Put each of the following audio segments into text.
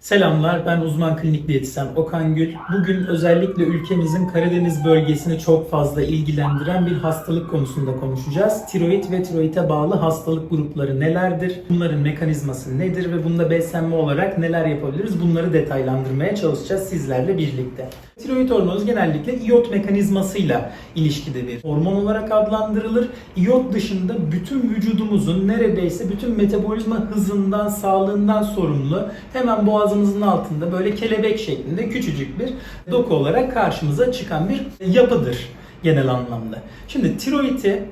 Selamlar, ben uzman klinik diyetisyen Okan Gül. Bugün özellikle ülkemizin Karadeniz bölgesini çok fazla ilgilendiren bir hastalık konusunda konuşacağız. Tiroid ve tiroide bağlı hastalık grupları nelerdir? Bunların mekanizması nedir ve bunda beslenme olarak neler yapabiliriz? Bunları detaylandırmaya çalışacağız sizlerle birlikte. Tiroid hormonu genellikle iyot mekanizmasıyla ilişkide bir hormon olarak adlandırılır. İyot dışında bütün vücudumuzun neredeyse bütün metabolizma hızından, sağlığından sorumlu hemen boğazımızın altında böyle kelebek şeklinde küçücük bir doku olarak karşımıza çıkan bir yapıdır genel anlamda. Şimdi tiroidi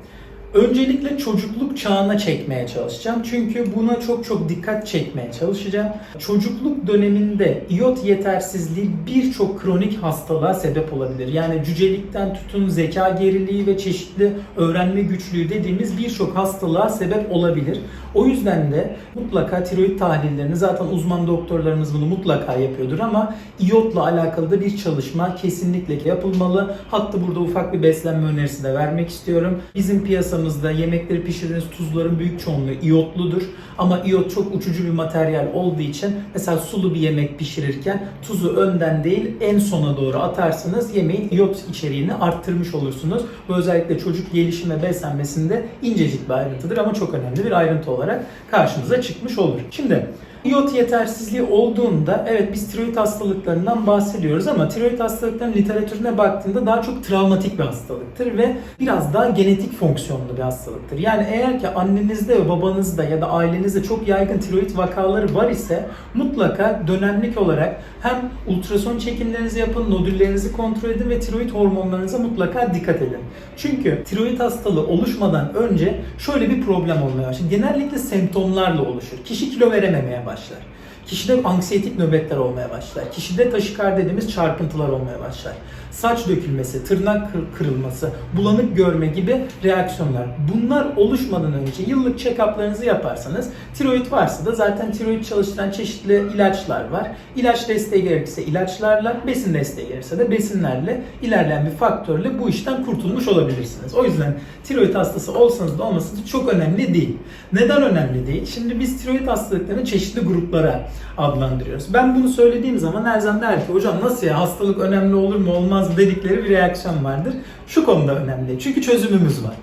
Öncelikle çocukluk çağına çekmeye çalışacağım. Çünkü buna çok çok dikkat çekmeye çalışacağım. Çocukluk döneminde iyot yetersizliği birçok kronik hastalığa sebep olabilir. Yani cücelikten tutun zeka geriliği ve çeşitli öğrenme güçlüğü dediğimiz birçok hastalığa sebep olabilir. O yüzden de mutlaka tiroid tahlillerini zaten uzman doktorlarımız bunu mutlaka yapıyordur ama iyotla alakalı da bir çalışma kesinlikle yapılmalı. Hatta burada ufak bir beslenme önerisi de vermek istiyorum. Bizim piyasamızda yemekleri pişirdiğiniz tuzların büyük çoğunluğu iyotludur. Ama iyot çok uçucu bir materyal olduğu için mesela sulu bir yemek pişirirken tuzu önden değil en sona doğru atarsanız yemeğin iyot içeriğini arttırmış olursunuz. Bu özellikle çocuk gelişim ve beslenmesinde incecik bir ayrıntıdır ama çok önemli bir ayrıntı olarak karşımıza çıkmış olur. Şimdi İyot yetersizliği olduğunda evet biz tiroid hastalıklarından bahsediyoruz ama tiroid hastalıklarının literatürüne baktığında daha çok travmatik bir hastalıktır ve biraz daha genetik fonksiyonlu bir hastalıktır. Yani eğer ki annenizde ve babanızda ya da ailenizde çok yaygın tiroid vakaları var ise mutlaka dönemlik olarak hem ultrason çekimlerinizi yapın, nodüllerinizi kontrol edin ve tiroid hormonlarınıza mutlaka dikkat edin. Çünkü tiroid hastalığı oluşmadan önce şöyle bir problem olmaya başlar. Genellikle semptomlarla oluşur. Kişi kilo verememeye başlar başlar. Kişide anksiyetik nöbetler olmaya başlar. Kişide taşikar dediğimiz çarpıntılar olmaya başlar. Saç dökülmesi, tırnak kır- kırılması, bulanık görme gibi reaksiyonlar. Bunlar oluşmadan önce yıllık check-up'larınızı yaparsanız tiroid varsa da zaten tiroid çalıştıran çeşitli ilaçlar var. İlaç desteği gerekirse ilaçlarla, besin desteği gerekirse de besinlerle ilerleyen bir faktörle bu işten kurtulmuş olabilirsiniz. O yüzden tiroid hastası olsanız da olmasanız da çok önemli değil. Neden önemli değil? Şimdi biz tiroid hastalıklarını çeşitli gruplara adlandırıyoruz. Ben bunu söylediğim zaman her zaman der ki hocam nasıl ya hastalık önemli olur mu olmaz mı dedikleri bir reaksiyon vardır. Şu konuda önemli. Çünkü çözümümüz var.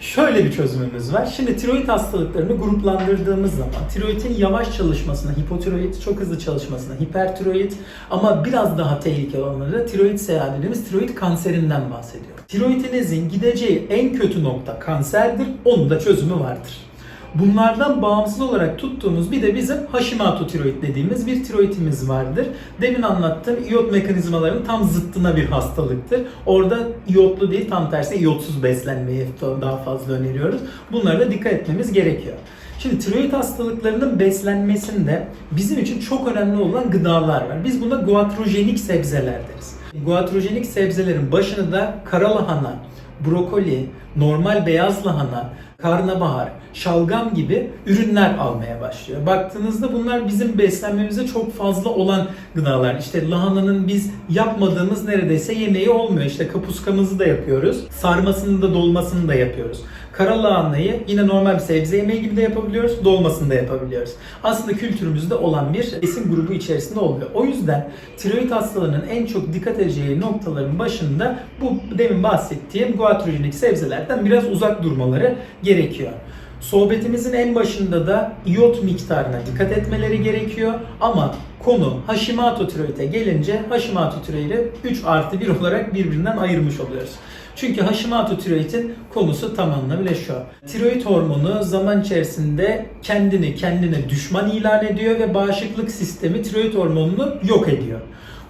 Şöyle bir çözümümüz var. Şimdi tiroid hastalıklarını gruplandırdığımız zaman tiroidin yavaş çalışmasına, hipotiroid çok hızlı çalışmasına, hipertiroid ama biraz daha tehlikeli olanları da tiroid seyahat dediğimiz tiroid kanserinden bahsediyor. Tiroidinizin gideceği en kötü nokta kanserdir. Onun da çözümü vardır. Bunlardan bağımsız olarak tuttuğumuz bir de bizim Hashimoto tiroid dediğimiz bir tiroidimiz vardır. Demin anlattığım iyot mekanizmalarının tam zıttına bir hastalıktır. Orada iyotlu değil tam tersi iyotsuz beslenmeyi daha fazla öneriyoruz. Bunlara da dikkat etmemiz gerekiyor. Şimdi tiroid hastalıklarının beslenmesinde bizim için çok önemli olan gıdalar var. Biz buna guatrojenik sebzeler deriz. Guatrojenik sebzelerin başını da kara lahana, brokoli, normal beyaz lahana, karnabahar, şalgam gibi ürünler almaya başlıyor. Baktığınızda bunlar bizim beslenmemize çok fazla olan gıdalar. İşte lahananın biz yapmadığımız neredeyse yemeği olmuyor. İşte kapuskamızı da yapıyoruz. Sarmasını da dolmasını da yapıyoruz. Kara lahanayı yine normal bir sebze yemeği gibi de yapabiliyoruz. Dolmasını da yapabiliyoruz. Aslında kültürümüzde olan bir besin grubu içerisinde oluyor. O yüzden tiroid hastalığının en çok dikkat edeceği noktaların başında bu demin bahsettiğim guatrojenik sebzelerden biraz uzak durmaları gerekiyor. Sohbetimizin en başında da iyot miktarına dikkat etmeleri gerekiyor ama konu Hashimoto tiroide gelince Hashimoto tiroidi 3 artı 1 olarak birbirinden ayırmış oluyoruz. Çünkü Hashimoto tiroidin konusu tam anlamıyla şu. Tiroid hormonu zaman içerisinde kendini kendine düşman ilan ediyor ve bağışıklık sistemi tiroid hormonunu yok ediyor.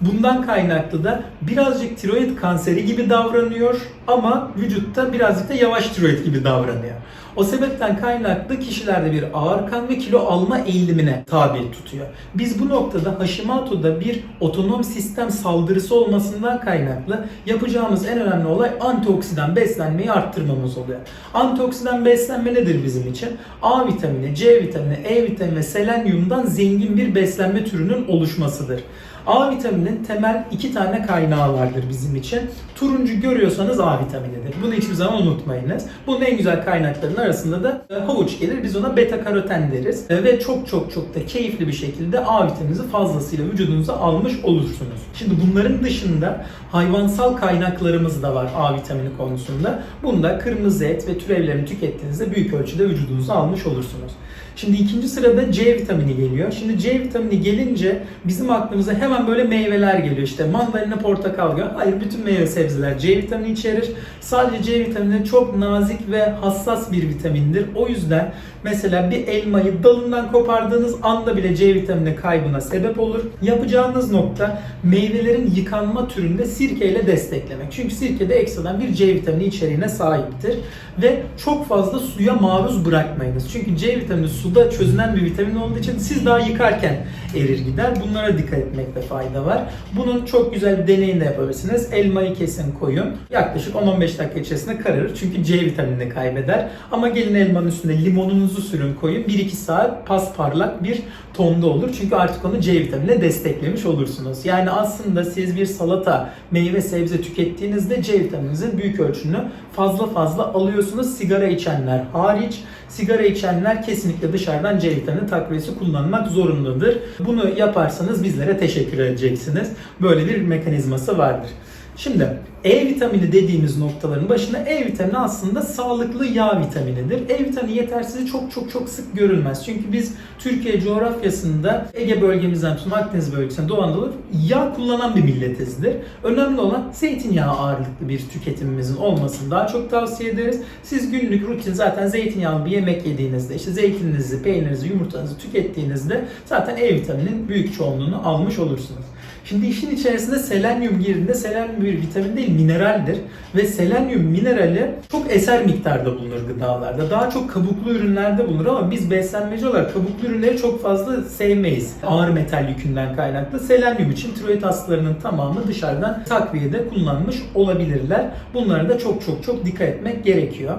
Bundan kaynaklı da birazcık tiroid kanseri gibi davranıyor ama vücutta birazcık da yavaş tiroid gibi davranıyor. O sebepten kaynaklı kişilerde bir ağır kan ve kilo alma eğilimine tabi tutuyor. Biz bu noktada Hashimoto'da bir otonom sistem saldırısı olmasından kaynaklı yapacağımız en önemli olay antioksidan beslenmeyi arttırmamız oluyor. Antioksidan beslenme nedir bizim için? A vitamini, C vitamini, E vitamini ve selenyumdan zengin bir beslenme türünün oluşmasıdır. A vitaminin temel iki tane kaynağı vardır bizim için. Turuncu görüyorsanız A vitaminidir. Bunu hiçbir zaman unutmayınız. Bunun en güzel kaynaklarından arasında da e, havuç gelir. Biz ona beta karoten deriz. E, Ve çok çok çok da keyifli bir şekilde A vitamininizi fazlasıyla vücudunuza almış olursunuz. Şimdi bunların dışında hayvansal kaynaklarımız da var A vitamini konusunda. Bunda kırmızı et ve türevlerini tükettiğinizde büyük ölçüde vücudunuza almış olursunuz. Şimdi ikinci sırada C vitamini geliyor. Şimdi C vitamini gelince bizim aklımıza hemen böyle meyveler geliyor. İşte mandalina, portakal gibi. Hayır bütün meyve sebzeler C vitamini içerir. Sadece C vitamini çok nazik ve hassas bir vitamindir. O yüzden mesela bir elmayı dalından kopardığınız anda bile C vitamini kaybına sebep olur. Yapacağınız nokta meyvelerin yıkanma türünde sirkeyle desteklemek. Çünkü sirkede ekstradan bir C vitamini içeriğine sahiptir. Ve çok fazla suya maruz bırakmayınız. Çünkü C vitamini suda çözünen bir vitamin olduğu için siz daha yıkarken erir gider. Bunlara dikkat etmekte fayda var. Bunun çok güzel bir deneyini de yapabilirsiniz. Elmayı kesin koyun. Yaklaşık 10-15 dakika içerisinde kararır. Çünkü C vitaminini kaybeder. Ama gelin elmanın üstüne limonunuzu sürün koyun. 1-2 saat pasparlak bir tonda olur. Çünkü artık onu C vitaminiyle desteklemiş olursunuz. Yani aslında siz bir salata, meyve, sebze tükettiğinizde C vitamininizin büyük ölçünü fazla fazla alıyorsunuz. Sigara içenler hariç. Sigara içenler kesinlikle dışarıdan C vitamini takviyesi kullanmak zorundadır. Bunu yaparsanız bizlere teşekkür edeceksiniz. Böyle bir mekanizması vardır. Şimdi E vitamini dediğimiz noktaların başında E vitamini aslında sağlıklı yağ vitaminidir. E vitamini yetersizliği çok çok çok sık görülmez. Çünkü biz Türkiye coğrafyasında Ege bölgemizden tutun Akdeniz bölgesinden Doğu Anadolu yağ kullanan bir milletizdir. Önemli olan zeytinyağı ağırlıklı bir tüketimimizin olmasını daha çok tavsiye ederiz. Siz günlük rutin zaten zeytinyağlı bir yemek yediğinizde işte zeytininizi, peynirinizi, yumurtanızı tükettiğinizde zaten E vitaminin büyük çoğunluğunu almış olursunuz. Şimdi işin içerisinde selenyum girdiğinde selenyum bir vitamin değil mineraldir ve selenyum minerali çok eser miktarda bulunur gıdalarda. Daha çok kabuklu ürünlerde bulunur ama biz beslenmeci olarak kabuklu ürünleri çok fazla sevmeyiz. Ağır metal yükünden kaynaklı. Selenyum için tiroid hastalarının tamamı dışarıdan takviyede kullanmış olabilirler. Bunlara da çok çok çok dikkat etmek gerekiyor.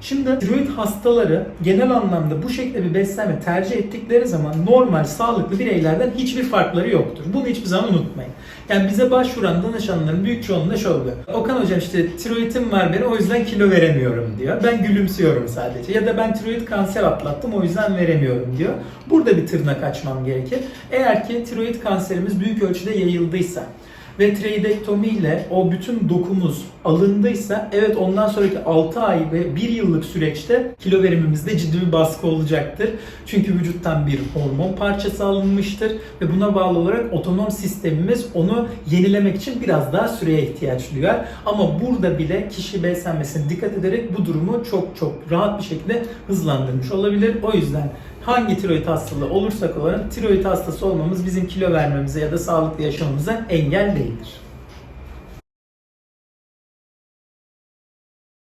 Şimdi tiroid hastaları genel anlamda bu şekilde bir beslenme tercih ettikleri zaman normal sağlıklı bireylerden hiçbir farkları yoktur. Bunu hiçbir zaman unutmayın. Yani bize başvuran danışanların büyük çoğunluğunda şöyle oluyor. Okan hocam işte tiroidim var benim o yüzden kilo veremiyorum diyor. Ben gülümsüyorum sadece. Ya da ben tiroid kanser atlattım o yüzden veremiyorum diyor. Burada bir tırnak açmam gerekir. Eğer ki tiroid kanserimiz büyük ölçüde yayıldıysa ve tiroidektomi ile o bütün dokumuz alındıysa evet ondan sonraki 6 ay ve 1 yıllık süreçte kilo verimimizde ciddi bir baskı olacaktır. Çünkü vücuttan bir hormon parçası alınmıştır ve buna bağlı olarak otonom sistemimiz onu yenilemek için biraz daha süreye ihtiyaç duyar. Ama burada bile kişi beslenmesine dikkat ederek bu durumu çok çok rahat bir şekilde hızlandırmış olabilir. O yüzden hangi tiroid hastalığı olursak olalım tiroid hastası olmamız bizim kilo vermemize ya da sağlıklı yaşamamıza engel değildir.